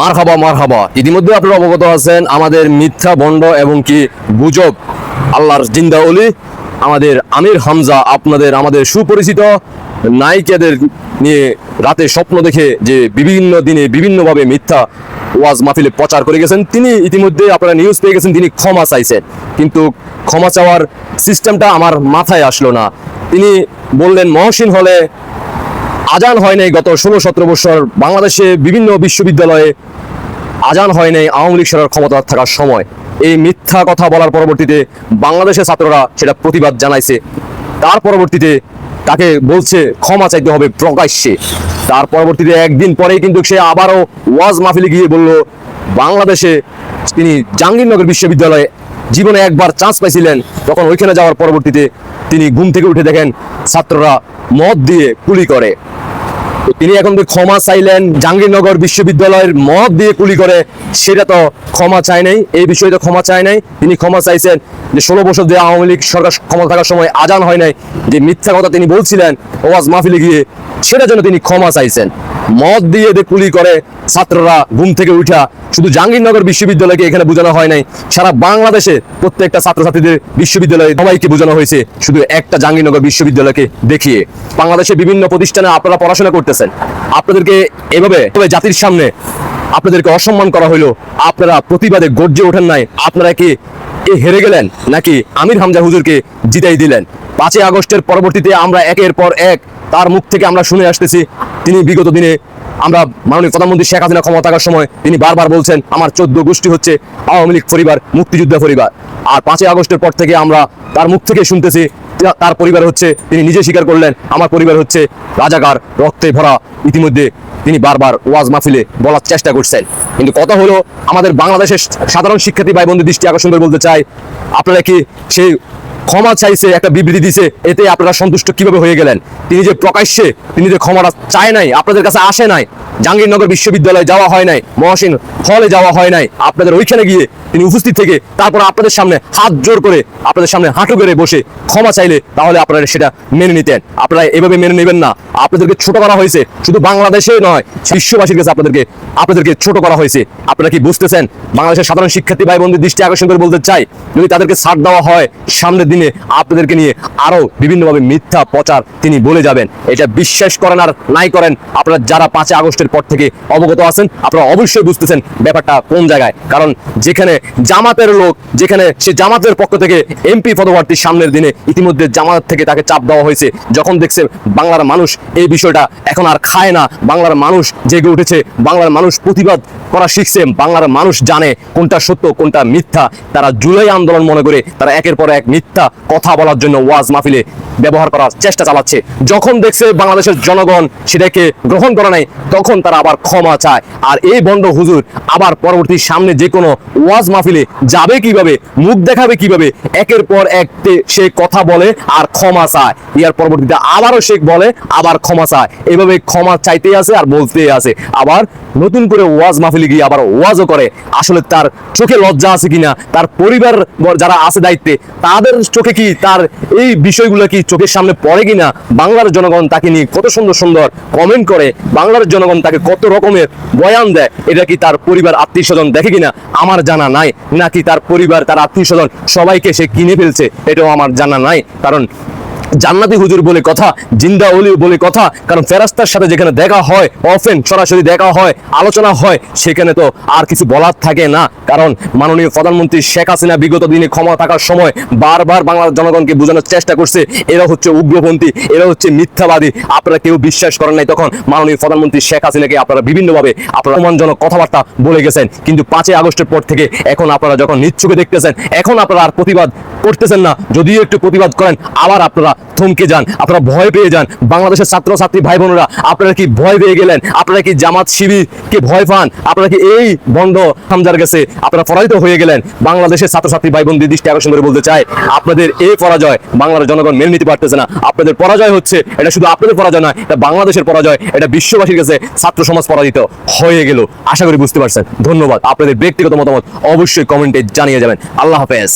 মার খাবা মার খাবা ইতিমধ্যে আপনারা অবগত আছেন, আমাদের মিথ্যা বন্ড এবং কি গুজব আল্লাহর জিন্দা অলি আমাদের আমির হামজা আপনাদের, আমাদের সুপরিচিত নায়িকাদের নিয়ে রাতে স্বপ্ন দেখে যে বিভিন্ন দিনে বিভিন্নভাবে মিথ্যা ওয়াজ মাহফিলে প্রচার করে গেছেন। তিনি ইতিমধ্যে আপনারা নিউজ পেয়ে গেছেন, তিনি ক্ষমা চাইছেন। কিন্তু ক্ষমা চাওয়ার সিস্টেমটা আমার মাথায় আসলো না। তিনি বললেন, মহসিন হলে আজান হয় নাই গত ষোলো সতেরো বছর। বাংলাদেশে বিভিন্ন বিশ্ববিদ্যালয়ে আজান হয় নাই, আওয়ামী লীগ সরকার ক্ষমতা থাকার সময়। এই মিথ্যা কথা বলার পরবর্তীতে বাংলাদেশের ছাত্ররা সেটা প্রতিবাদ জানাইছে। তার পরবর্তীতে তাকে বলছে, ক্ষমা চাইতে হবে প্রকাশ্যে। তার পরবর্তীতে একদিন পরেই কিন্তু সে আবারও ওয়াজ মাহফিলে গিয়ে বলল, বাংলাদেশে তিনি জাহাঙ্গীরনগর বিশ্ববিদ্যালয়ে জীবনে একবার চান্স পাইছিলেন। তখন ওইখানে যাওয়ার পরবর্তীতে তিনি ঘুম থেকে উঠে দেখেন ছাত্ররা মদ দিয়ে কুলি করে। তিনি এখন ক্ষমা চাইলেন জাহাঙ্গীরনগর বিশ্ববিদ্যালয়ের মদ দিয়ে কুলি করে, সেটা তো ক্ষমা চায় নাই। এই বিষয়ে তো ক্ষমা চায় নাই। তিনি ক্ষমা চাইছেন যে ষোলো বছর যে আওয়ামী লীগ সরকার ক্ষমতা থাকার সময় আজান হয় নাই, যে মিথ্যা কথা তিনি বলছিলেন ওয়াজ মাহফিলে গিয়ে সেটা জন্য তিনি ক্ষমা চাইছেন। মদ দিয়ে যে কুলি করে ছাত্ররা ঘুম থেকে উঠা, শুধু জাহাঙ্গীরনগর বিশ্ববিদ্যালয়কে এখানে বোঝানো হয় নাই, সারা বাংলাদেশে প্রত্যেকটা ছাত্রছাত্রীদের বিশ্ববিদ্যালয়ে সবাইকে বোঝানো হয়েছে, শুধু একটা জাহাঙ্গীরনগর বিশ্ববিদ্যালয়কে দেখিয়ে। বাংলাদেশে বিভিন্ন প্রতিষ্ঠানে আপনারা পড়াশোনা করতেছেন। আপনাদেরকে এভাবে তবে জাতির সামনে আপনাদেরকে অসম্মান করা হইল আপনারা প্রতিবাদে গর্জে ওঠেন নাই, আপনারা কি এ হেরে গেলেন নাকি আমির হামজা হুজুরকে জিতাই দিলেন? পাঁচই আগস্টের পরবর্তীতে আমরা একের পর এক তার মুখ থেকে আমরা শুনে আসতেছি, তিনি বিগত দিনে আমরা মাননীয় প্রধানমন্ত্রী শেখ হাসিনা ক্ষমতা থাকার সময় তিনি বারবার বলছেন, আমার চোদ্দ গোষ্ঠী হচ্ছে আওয়ামী লীগ পরিবার মুক্তিযোদ্ধা পরিবার। আর পাঁচই আগস্টের পর থেকে আমরা তার মুখ থেকে শুনতেছি তার পরিবার হচ্ছে, তিনি নিজে স্বীকার করলেন, আমার পরিবার হচ্ছে রাজাকার, রক্তে ভরা ইতিমধ্যে তিনি বারবার ওয়াজ মাহফিলে বলার চেষ্টা করছেন। কিন্তু কথা হলো, আমাদের বাংলাদেশের সাধারণ শিক্ষার্থী ভাই বন্ধু দৃষ্টি আকর্ষণ করে বলতে চাই, আপনারা কি সেই ক্ষমা চাইছে, একটা বিবৃতি দিছে, এতে আপনারা সন্তুষ্ট কীভাবে হয়ে গেলেন? তিনি যে প্রকাশ্যে, তিনি যে ক্ষমাটা চায় নাই, আপনাদের কাছে আসে নাই জাহাঙ্গীরনগর বিশ্ববিদ্যালয়ে যাওয়া হয় নাই, মহসিন হলে যাওয়া হয় নাই। আপনাদের ওইখানে গিয়ে তিনি উপস্থিত থেকে তারপর আপনাদের সামনে হাত জোর করে, আপনাদের সামনে হাঁটু করে বসে ক্ষমা চাইলে তাহলে আপনারা সেটা মেনে নিতেন। আপনারা এভাবে মেনে নেবেন না। আপনাদেরকে ছোট করা হয়েছে, শুধু বাংলাদেশে নয়, বিশ্ববাসীর কাছে আপনাদেরকে আপনাদেরকে ছোট করা হয়েছে। আপনারা কি বুঝতেছেন? বাংলাদেশের সাধারণ শিক্ষার্থী ভাই বন্ধুর দৃষ্টি আকর্ষণ করে বলতে চাই, যদি তাদেরকে ছাড় দেওয়া হয়, সামনের দিনে আপনাদেরকে নিয়ে আরও বিভিন্নভাবে মিথ্যা প্রচার তিনি বলে যাবেন। এটা বিশ্বাস করেন আর নাই করেন। আপনারা যারা পাঁচই আগস্টের পর থেকে অবগত আছেন। আপনারা অবশ্যই বুঝতেছেন ব্যাপারটা কোন জায়গায়। কারণ যেখানে জামাতের লোক, যেখানে সে জামাতের পক্ষ থেকে এমপি পদপ্রার্থী সামনের দিনে ইতিমধ্যে জামাত থেকে তাকে চাপ দেওয়া হয়েছে, যখন দেখছে বাংলার মানুষ এই বিষয়টা এখন আর খায় না। বাংলার মানুষ জেগে উঠেছে, বাংলার মানুষ প্রতিবাদ করা শিখছে, বাংলার মানুষ জানে কোনটা সত্য, কোনটা মিথ্যা। তারা জুলাই আন্দোলন মনে করে তারা একের পর এক মিথ্যা কথা বলার জন্য ওয়াজ মাহফিলে ব্যবহার করার চেষ্টা চালাচ্ছে। যখন দেখছে বাংলাদেশের জনগণ সেটাকে গ্রহণ করে নাই, তখন তারা আবার ক্ষমা চায়। আর এই বন্ড হুজুর আবার পরবর্তী সামনে যে কোনো ওয়াজ মাহফিলে যাবে কীভাবে, মুখ দেখাবে কীভাবে, একের পর এক সে কথা বলে আর ক্ষমা চায়। ইয়ার পরবর্তীতে আবারও সে বলে, আবার ক্ষমা চায়। এভাবে ক্ষমা চাইতেই আছে আর বলতেই আছে। আবার নতুন করে ওয়াজ মাহফিলে গিয়ে আবার ওয়াজও করে। আসলে তার চোখে লজ্জা আছে কিনা, তার পরিবার বর- যারা আছে দায়িত্বে, তাদের চোখে কি তার এই বিষয়গুলো কি চোখের সামনে পড়ে কিনা, বাংলার জনগণ তাকে নিয়ে কত সুন্দর সুন্দর কমেন্ট করে, বাংলার জনগণ তাকে কত রকমের বয়ান দেয়, এটা কি তার পরিবার আত্মীয় স্বজন দেখে কিনা? আমার জানা নাই। নাকি তার পরিবার, তার আত্মীয় স্বজন সবাইকে সে কিনে ফেলছে, এটাও আমার জানা নাই। কারণ জান্নাতি হুজুর বলে কথা, জিন্দা অলি বলে কথা, কারণ ফেরাস্তার সাথে যেখানে দেখা হয় অফেন সরাসরি দেখা হয়, আলোচনা হয়, সেখানে তো আর কিছু বলার থাকে না। কারণ মাননীয় প্রধানমন্ত্রী শেখ হাসিনা বিগত দিনে ক্ষমা থাকার সময় বারবার বাংলার জনগণকে বোঝানোর চেষ্টা করছে, এরা হচ্ছে উগ্রপন্থী, এরা হচ্ছে মিথ্যাবাদী। আপনারা কেউ বিশ্বাস করেন নাই তখন মাননীয় প্রধানমন্ত্রী শেখ হাসিনাকে আপনারা বিভিন্নভাবে আপনারা অপমানজনক কথাবার্তা বলে গেছেন। কিন্তু পাঁচই আগস্টের পর থেকে এখন আপনারা যখন নিচ্ছুকে দেখতেছেন, এখন আপনারা আর প্রতিবাদ করতেছেন না। যদিও একটু প্রতিবাদ করেন, আবার আপনারা থমকে যান, আপনারা ভয় পেয়ে যান। বাংলাদেশের ছাত্র ছাত্রী ভাই বোনেরা আপনারা কি ভয় পেয়ে গেলেন? আপনারা কি জামাত শিবিরকে ভয় পান? আপনারা কি এই বন্ধ হামজার গেছে আপনারা পরাজিত হয়ে গেলেন? বাংলাদেশের ছাত্রছাত্রী ভাই বোনদের দৃষ্টি আকর্ষণ করে বলতে চাই, আপনাদের এই পরাজয় বাংলার জনগণ মেনে নিতে পারতেছে না। আপনাদের পরাজয় হচ্ছে, এটা শুধু আপনাদের পরাজয় নয়, এটা বাংলাদেশের পরাজয়, এটা বিশ্ববাসীর কাছে ছাত্র সমাজ পরাজিত হয়ে গেল। আশা করি বুঝতে পারছেন। ধন্যবাদ। আপনাদের ব্যক্তিগত মতামত অবশ্যই কমেন্টে জানিয়ে যাবেন। আল্লাহ হাফেজ।